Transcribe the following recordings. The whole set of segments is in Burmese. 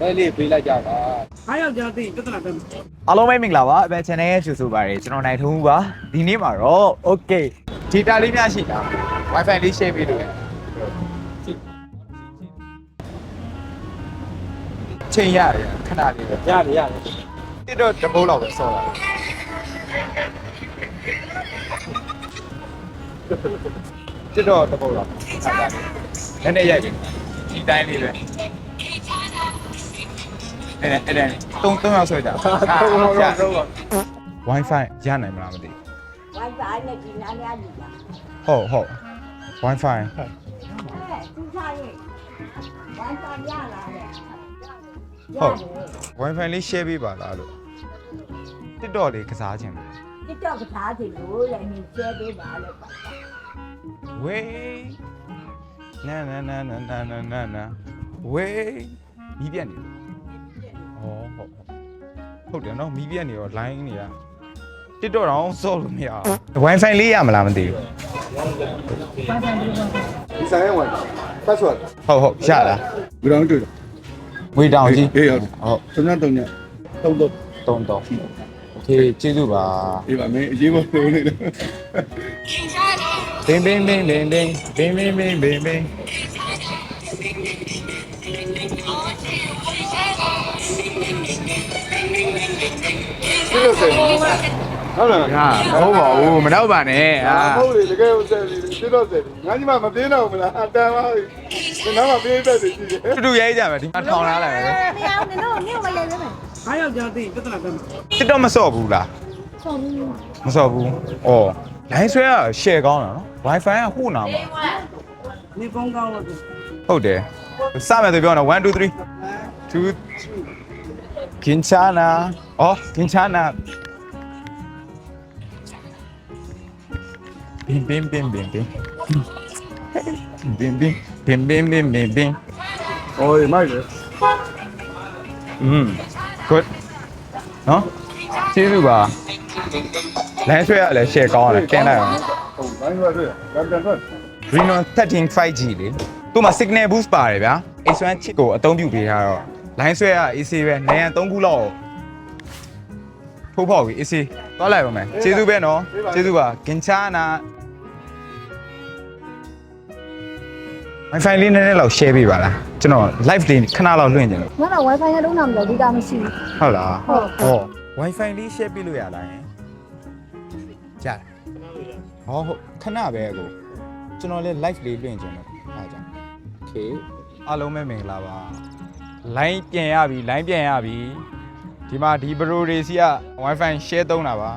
လဲလေးပေးလိုက်ကြပါအားယောက်ျားသိပြဿနာတက်မယ်အားလုံးပဲမင်္ဂလာပါအပဲ channel ရဲ့ကြိုဆိုပါရစေကျွန်တော်နိုင်ထုံးဦးပါဒီနေ့မှာတော့ okay data လေးများရှိတာ wifi လေး share ပေးလို့ရချိန်ရတယ်ခဏလေးပဲရတယ်ရတယ်တစ်တော့တပုတ်လောက်ပဲစောတာတစ်တော့တပုတ်လောက်နည်းနည်းရိုက်ပြီဒီတိုင်းလေးပဲ အဲ့ဒါအဲ့ဒါတုံးတုံးရောက်ဆွဲကြတုံးရောက်ဆွဲကြ Wi-Fi ရနိုင်မလားမသိ Wi-Fi နဲ့ဒီနားလေးကြီးပါဟုတ်ဟုတ် Wi-Fi အဲသူစားရင် Wi-Fi ရလာတယ်ဟုတ် Wi-Fi လေး share ပေးပါလားလို့ TikTok လေးကစားခြင်းပါတစ်တော့ကစားတယ်လို့လည်းနင်ကျဲပေးပါလို့ပါဝေးနာနာနာနာနာနာနာဝေးပြီးပြန်နေတယ် ဟုတ်ဟုတ်တယ်နော်မီးပြတ်နေတော့ line နေတာ TikTok တော့စော့လို့မရဘူး wifi လေးရမလားမသိဘူး ဒီဆိုင်ဝင်ပတ်ဆွတ် ဟုတ်ဟုတ်ရလား ဘယ်တော့တွေ့ ငွေတောင်ကြီး အေးဟုတ် ဟုတ် သုံးညသုံးညသုံးတော့ တုံတုံโอเคကျေးဇူးပါ အေးပါမင်းအရေးပေါ်လုံးနေတယ် ဘင်းဘင်းဘင်းဘင်းဘင်းဘင်းဘင်းဘင်းဘင်းဘင်း ဒီ လိုဆက်ဟုတ်လားဟာမဟုတ်ပါဘူးမတော့ပါနဲ့အာဟုတ်လေတကယ်ကိုဆက်ပြီးဒီတော့ဆက်ငါညီမမပြေးတော့မလားအတန်ပါပြီငါမှပြေးတတ်တယ်ကြည့်တယ်တူတူရိုက်ကြမယ်ဒီမှာထောင်လာလိုက်မယ်မရဘူးနင်တို့နင်မလေးလေးမယ်အားယောက်ျားသိပြဿနာတက်မယ်တစ်တော့မစော့ဘူးလားဆုံးပြီမစော့ဘူးဩ line ဆွဲက share ကောင်းတာနော် wifi ကဟိုနာမှာနေကောင်းကောင်းလို့ဟုတ်တယ်စမယ်ဆိုပြောတော့1 2 3 2 괜찮아. 어, 괜찮아. 빔빔빔빔빔. 빔빔 빔빔빔빔빔. Ôi mày rồi. 음. 굿. 어? 찌르 봐. Lén xuôi ạ, lén xe con này, cái này. Reno 13 5G လေ။သူ့မှာ signal boost ပါတယ်ဗျာ။ A1 chip ကိုအသုံးပြုပေးထားတော့ line ဆွဲရ AC ပဲနေရန်3ခုလောက်ထိုးဖောက်ပြီ AC သွားလိုက်ပါမယ်ကျေးဇူးပဲနော်ကျေးဇူးပါကင်ချာနာ Wi-Fi လေးနည်းနည်းလောက် share ပေးပါလားကျွန်တော် live လေးခဏလောက်လွှင့်ကြတယ်ငါတော့ wifi နဲ့လုံးတာမလို့ဒီတာမရှိဘူးဟုတ်လားဟုတ်ဟော Wi-Fi လေး share ပေးလို့ရလားယင်ကြားဟောဟုတ်ခဏပဲကိုကျွန်တော်လည်း live လေးလွှင့်ကြတယ်အားကြောင့် okay အားလုံးပဲမင်္ဂလာပါ line ပြန်ရပြီ line ပြန်ရပြီဒီမှာဒီ bro တွေစီက Wi-Fi share သုံးတာပါ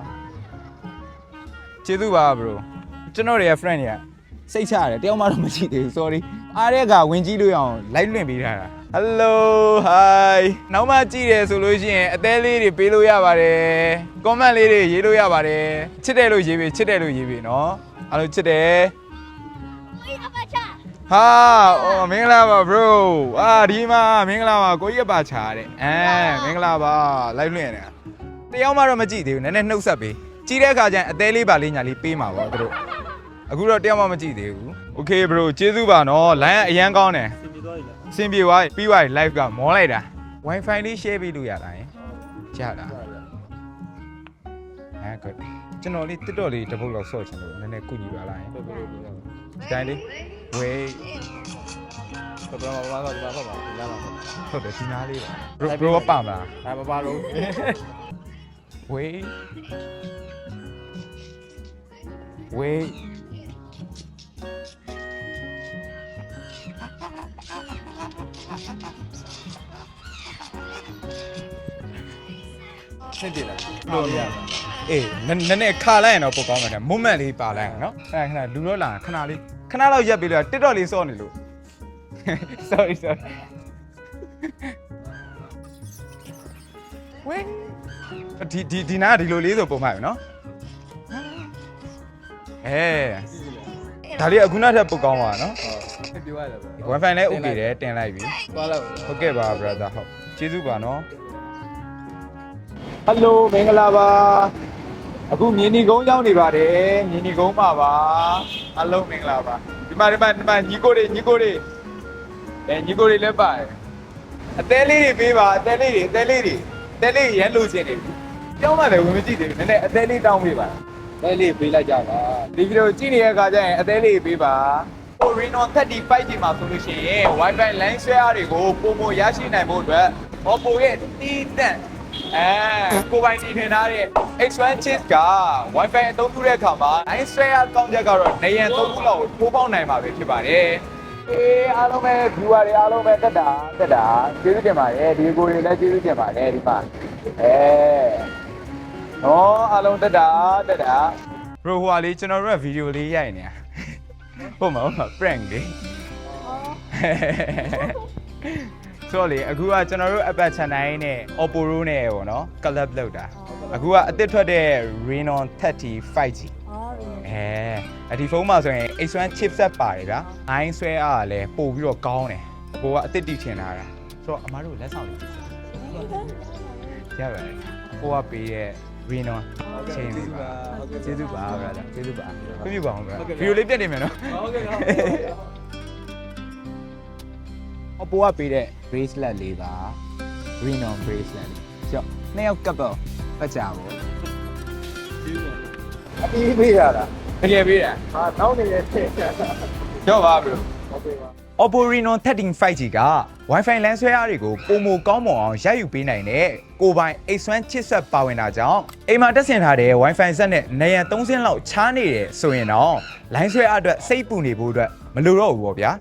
ကျေးဇူးပါ bro ကျွန်တော်တွေရဲ့ friend တွေကစိတ်ချရတယ်တယောက်မှတော့မရှိသေးဘူး sorry အားတဲ့ကဝင်ကြည့်လို့ရအောင် live လွှင့်ပေးထားတာ hello hi နောက်မှကြည့်တယ်ဆိုလို့ရှိရင်အသေးလေးတွေပေးလို့ရပါတယ် comment လေးတွေရေးလို့ရပါတယ်ချစ်တယ်လို့ရေးပေးချစ်တယ်လို့ရေးပေးနော်အားလုံးချစ်တယ် ဟာအော်မင်္ဂလာပါ bro အာဒီမှာမင်္ဂလာပါကိုကြီးအပါချာတဲ့အဲမင်္ဂလာပါ live လွှင့်နေတာတယောက်မှတော့မကြည့်သေးဘူးနည်းနည်းနှုတ်ဆက်ပေးကြည့်တဲ့အခါကျရင်အသေးလေးပါလေးညာလေးပေးမှာပေါ့သူတို့အခုတော့တယောက်မှမကြည့်သေးဘူး okay bro ကျေးဇူးပါနော် line ကအရန်ကောင်းတယ်စင်ပြေသွားပြီပြီးသွားပြီ live ကမောလိုက်တာ wifi လေး share ပေးလို့ရတာရင်ရတာအဲ good ကျွန်တော်လေး TikTok လေးတစ်ပုတ်လောက်ဆော့ချင်လို့နည်းနည်းကုညီပါလားယင်ဒီတိုင်းလေး 喂。特别有压力的，如如果办吧。来，我帮助。喂。喂。兄弟们，努力啊！ အေးနည်းနည်းနည်းခါလိုက်ရင်တော့ပိုကောင်းမှာတယ် moment လေးပါလိုက်အောင်နော်ခဏခဏလူတော့လာခဏလေးခဏလောက်ရက်ပြီးလို့ TikTok လေးစော့နေလို့ sorry sorry ဝေးဒီဒီဒီနားကဒီလိုလေးဆိုပုံမှန်ပဲနော်အဲဒါလေးအခုနောက်ထပ်ပိုကောင်းပါနော်ဟုတ်ပြောရတယ်ဗျ wifi လည်း okay တယ်တင်လိုက်ပြီသွားလိုက်ဟုတ်ကဲ့ပါ brother ဟုတ်ကျေးဇူးပါနော် Hello မင်္ဂလာပါ အခုမြင်းနီကုန်းရောက်နေပါတယ်မြင်းနီကုန်းပါပါအားလုံးမင်္ဂလာပါဒီမှာဒီမှာဒီမှာညီကိုတွေညီကိုတွေအဲညီကိုတွေလည်းပါတယ်အသေးလေးတွေပေးပါအသေးလေးတွေအသေးလေးတွေအသေးလေးရမ်းလို့ချင်းနေပြီကြောင်းမှလည်းဝင်မကြည့်သေးဘူးနည်းနည်းအသေးလေးတောင်းပေးပါအသေးလေးပေးလိုက်ကြပါဒီဗီဒီယိုကြည့်နေတဲ့အခါကျရင်အသေးလေးပေးပါ Reno 35ကြီးမှာဆိုလို့ရှိရင် Wi-Fi line share တွေကိုပုံမရရှိနိုင်ဖို့အတွက် Oppo ရဲ့တီးတန့် အဲကိုပိုင်တီထင်ထားတဲ့ X1 chip က Wi-Fi အသုံးပြုတဲ့အခါမှာ line share ကောင်းချက်ကတော့နေရန်သုံးခုလောက်ကိုထိုးပေါက်နိုင်မှာပဲဖြစ်ပါတယ်အေးအားလုံးပဲ viewer တွေအားလုံးပဲတက်တာတက်တာကျေးဇူးတင်ပါတယ်ဒီကိုတွေလည်းကျေးဇူးတင်ပါတယ်ဒီမှာအဲဟောအားလုံးတက်တာတက်တာဘရိုဟိုဟာလေးကျွန်တော်တို့ကဗီဒီယိုလေးရိုက်နေတာဟုတ်မှာဟုတ်မှာ prank လေး ဆိုတော့လေအခုကကျွန်တော်တို့ Apple Channel နဲ့ Oppo တို့နဲ့ပေါ့နော် collab လုပ်တာအခုကအသစ်ထွက်တဲ့ Reno 30 5G အဲအဒီဖုန်းမှာဆိုရင် H1 chipset ပါတယ်ဗျာ။ iron ဆွဲအားကလည်းပို့ပြီးတော့ကောင်းတယ်။ကိုကအသစ်တီထင်လာတာ။ဆိုတော့အမားတို့လက်ဆောင်လေးပြဆက်။ရပါတယ်။ကိုကပေးတဲ့ Reno ချင်းလေးပါ။ကျေးဇူးပါဗျာ။ကျေးဇူးပါ။ပြပြပါအောင်ဗျာ။ဗီဒီယိုလေးပြတ်နေမယ်နော်။ဟုတ်ကဲ့ဟုတ် အပေါ်ကပေးတဲ့ bracelet လေးပါ Reno bracelet လေးကြောက်နှစ်ယောက်ကပ်တော့ပတ်ကြပါအတီးပေးရတာတကယ်ပေးတာဟာနောက်နေရဲ့ချက်ချက်ကြောက်ပါဘရိုဟုတ်ကဲ့ပါ Oppo Reno 13 5G က Wi-Fi လမ်းဆွဲအားတွေကိုပုံမကောင်းမွန်အောင်ရိုက်ယူပေးနိုင်တဲ့ကိုပိုင် X1 chipset ပါဝင်တာကြောင့်အိမ်မှာတက်ဆင်ထားတဲ့ Wi-Fi ဆက်နဲ့နေရန်3ဆင်းလောက်ချားနေတယ်ဆိုရင်တော့လိုင်းဆွဲအားအတွက်စိတ်ပူနေဖို့အတွက်မလိုတော့ဘူးပေါ့ဗျာ